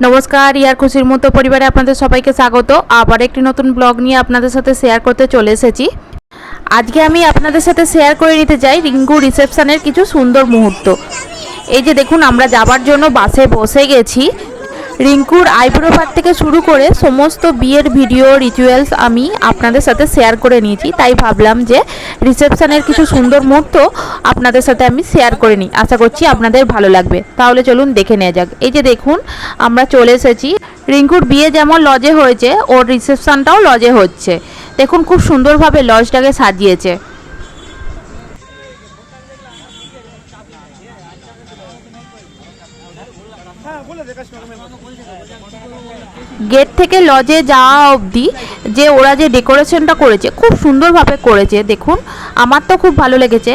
নমস্কার, ইয়ার খুশির মতো পরিবারে আপনাদের সবাইকে স্বাগত। আবার একটি নতুন ব্লগ নিয়ে আপনাদের সাথে শেয়ার করতে চলে এসেছি। আজকে আমি আপনাদের সাথে শেয়ার করে নিতে চাই রিঙ্গু রিসেপশানের কিছু সুন্দর মুহূর্ত। এই যে দেখুন, আমরা যাবার জন্য বাসে বসে গেছি। রিঙ্কুর আইব্রো পার থেকে শুরু করে সমস্ত বিয়ের ভিডিও রিচুয়ালস আমি আপনাদের সাথে শেয়ার করে নিয়েছি। তাই ভাবলাম যে রিসেপশানের কিছু সুন্দর মুহূর্ত আপনাদের সাথে আমি শেয়ার করে নিই। আশা করছি আপনাদের ভালো লাগবে। তাহলে চলুন দেখে নেওয়া যাক। এই যে দেখুন, আমরা চলে এসেছি। রিঙ্কুর বিয়ে যেমন লজে হয়েছে, ওর রিসেপশনটাও লজে হচ্ছে। দেখুন, খুব সুন্দরভাবে লজটাকে সাজিয়েছে। গেট থেকে লজে যাওয়া অবধি যে ওরা যে ডেকোরেশনটা করেছে, খুব সুন্দরভাবে করেছে, দেখুন। আমার তো খুব ভালো লেগেছে।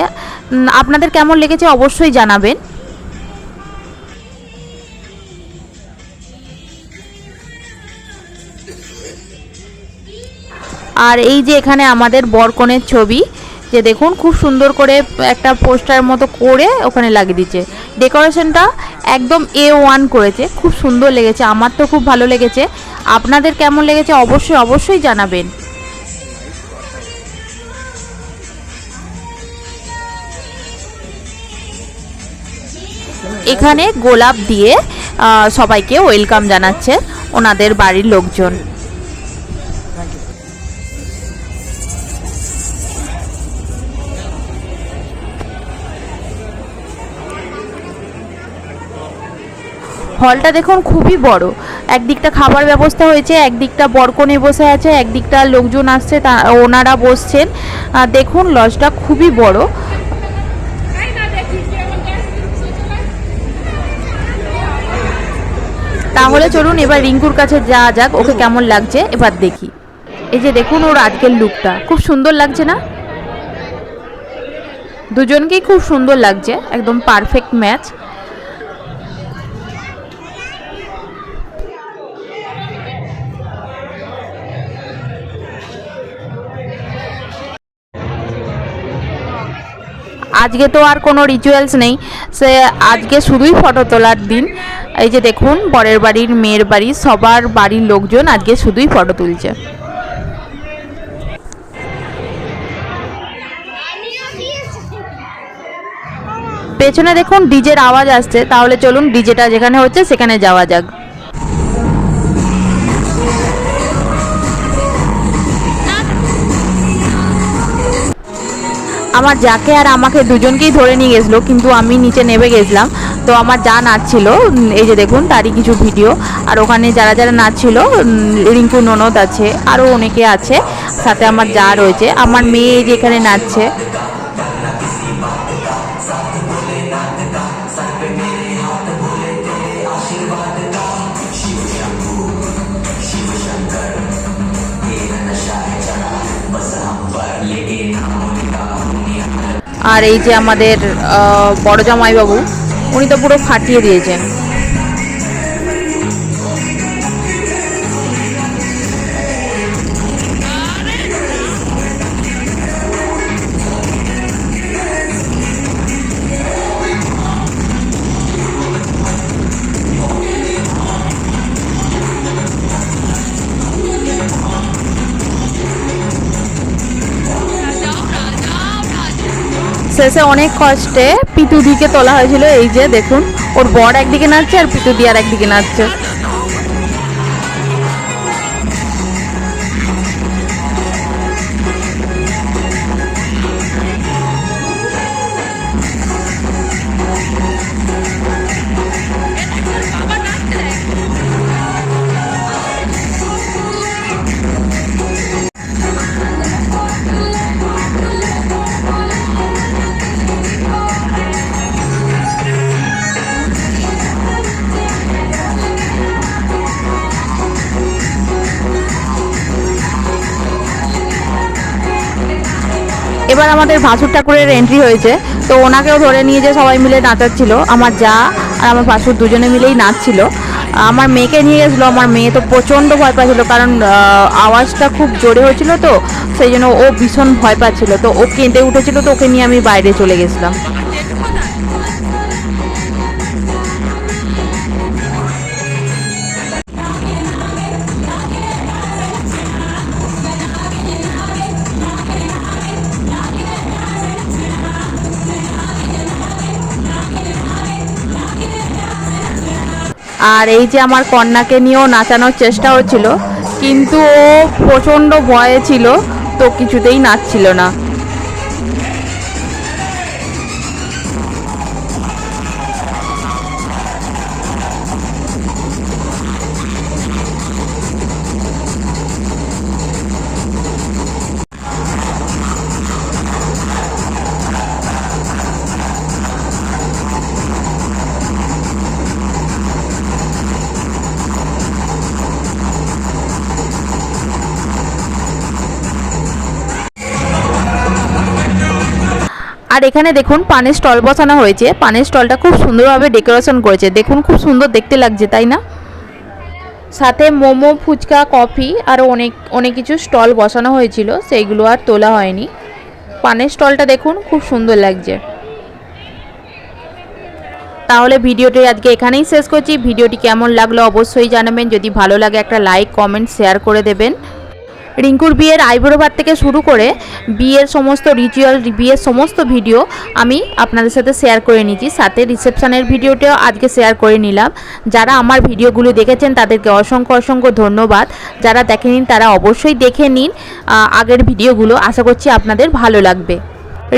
আপনাদের কেমন লেগেছে অবশ্যই জানাবেন। আর এই যে এখানে আমাদের বরকনের ছবি যে দেখুন, খুব সুন্দর করে একটা পোস্টার মতো করে ওখানে লাগিয়ে দিচ্ছে। ডেকোরেশনটা একদম এ ওয়ান করেছে, খুব সুন্দর লেগেছে, আমার তো খুব ভালো লেগেছে। আপনাদের কেমন লেগেছে অবশ্যই অবশ্যই জানাবেন। এখানে গোলাপ দিয়ে সবাইকে ওয়েলকাম জানাচ্ছে ওনাদের বাড়ির লোকজন। হলটা দেখুন খুবই বড়। একদিকটা খাবার ব্যবস্থা হয়েছে, একদিকটা বরকনে বসে আছে, একদিকটা লোকজন আসছে, তা, ওনারা বসছেন। দেখুন, লজটা খুবই বড়। তাহলে চলুন এবার রিঙ্কুর কাছে যাওয়া যাক, ওকে কেমন লাগছে, এবার দেখি। এই যে দেখুন ওর আজকের লুকটা, খুব সুন্দর লাগছে না? দুজনকেই খুব সুন্দর লাগছে, একদম পারফেক্ট ম্যাচ আজকে তো আর কোনো রিচুয়ালস নেই। সে আজকে শুধুই ফটো তোলার দিন। এই যে দেখুন বরের বাড়ির মেয়ের বাড়ি, সবার বাড়ির লোকজন আজকে শুধুই ফটো তুলছে। পেছনে দেখুন ডিজের আওয়াজ আসছে। তাহলে চলুন ডিজেটা যেখানে হচ্ছে, সেখানে যাওয়া যাক। আমার যাকে আর আমাকে দুজনকেই ধরে নিয়ে গেছিল, কিন্তু আমি নিচে নেমে গেছিলাম। তো আমার যা নাচছিল এই যে দেখুন, তারই কিছু ভিডিও। আর ওখানে যারা যারা নাচছিল রিঙ্কু ননদ আছে আরও অনেকে আছে, সাথে আমার যা রয়েছে। আমার মেয়ে এই যে এখানে নাচছে। আর এই যে আমাদের বড় জামাইবাবু উনি তো পুরো ফাটিয়ে দিয়েছেন। শেষে অনেক কষ্টে পিতুদিকে তোলা হয়েছিল। এই যে দেখুন, ওর বর একদিকে নাচছে আর পিতুদি আর একদিকে নাচছে। এবার আমাদের ভাসুর ঠাকুরের এন্ট্রি হয়েছে। তো ওনাকেও ধরে নিয়ে যে সবাই মিলে নাচাচ্ছিল। আমার যা আর আমার ভাসুর দুজনে মিলেই নাচছিল। আমার মেয়েকে নিয়ে গেছিল। আমার মেয়ে তো প্রচণ্ড ভয় পাচ্ছিল, কারণ আওয়াজটা খুব জোরে হয়েছিল তো, সেই জন্য ও ভীষণ ভয় পাচ্ছিল। তো ও কেঁদে উঠেছিল তো ওকে নিয়ে আমি বাইরে চলে গেছিলাম। আর এই যে আমার কন্যাকে নিয়েও নাচানোর চেষ্টা হচ্ছিল, কিন্তু ও প্রচণ্ড ভয়ে ছিল, তো কিছুতেই নাচছিল না। আর এখানে দেখুন পানের স্টল বসানো হয়েছে। পানের স্টলটা খুব সুন্দরভাবে ডেকোরেশন করেছে। দেখুন খুব সুন্দর দেখতে লাগছে, তাই না? সাথে মোমো, ফুচকা, কফি আর অনেক অনেক কিছু স্টল বসানো হয়েছিল। সেইগুলো আর তোলা হয়নি। পানের স্টলটা দেখুন খুব সুন্দর লাগছে। তাহলে ভিডিওটি আজকে এখানেই শেষ করছি। ভিডিওটি কেমন লাগল অবশ্যই জানাবেন। যদি ভালো লাগে একটা লাইক, কমেন্ট, শেয়ার করে দেবেন। রিঙ্কুর বিয়ের আইবুড়ো ভাত থেকে শুরু করে বিয়ের সমস্ত রিচুয়াল বিয়ের সমস্ত ভিডিও আমি আপনাদের সাথে শেয়ার করে নিয়েছি। সাথে রিসেপশনের ভিডিওটাও আজকে শেয়ার করে নিলাম। যারা আমার ভিডিওগুলো দেখেছেন, তাদেরকে অসংখ্য অসংখ্য ধন্যবাদ। যারা দেখেনি, তারা অবশ্যই দেখে নিন। আগের ভিডিওগুলো আশা করছি আপনাদের ভালো লাগবে।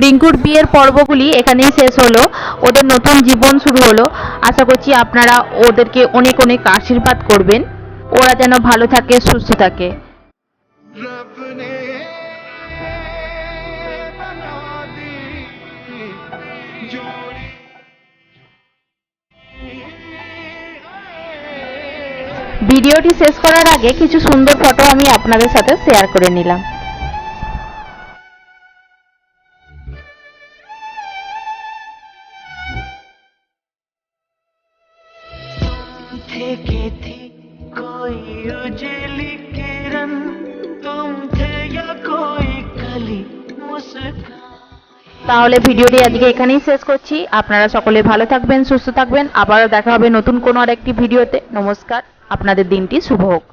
রিঙ্কুর বিয়ের পর্বগুলি এখানেই শেষ হলো। ওদের নতুন জীবন শুরু হলো। আশা করছি আপনারা ওদেরকে অনেক অনেক আশীর্বাদ করবেন। ওরা যেন ভালো থাকে, সুস্থ থাকে। ভিডিওটি শেষ করার আগে কিছু সুন্দর ফটো আমি আপনাদের সাথে শেয়ার করে নিলাম থেকে थी कोई उजली किरण तुम थे या कोई कली मुस्कान তাহলে ভিডিওটি আজকে এখানেই শেষ করছি। আপনারা সকলে ভালো থাকবেন, সুস্থ থাকবেন। আবারও দেখা হবে নতুন কোনো আরেকটি ভিডিওতে। নমস্কার। আপনাদের দিনটি শুভ হোক।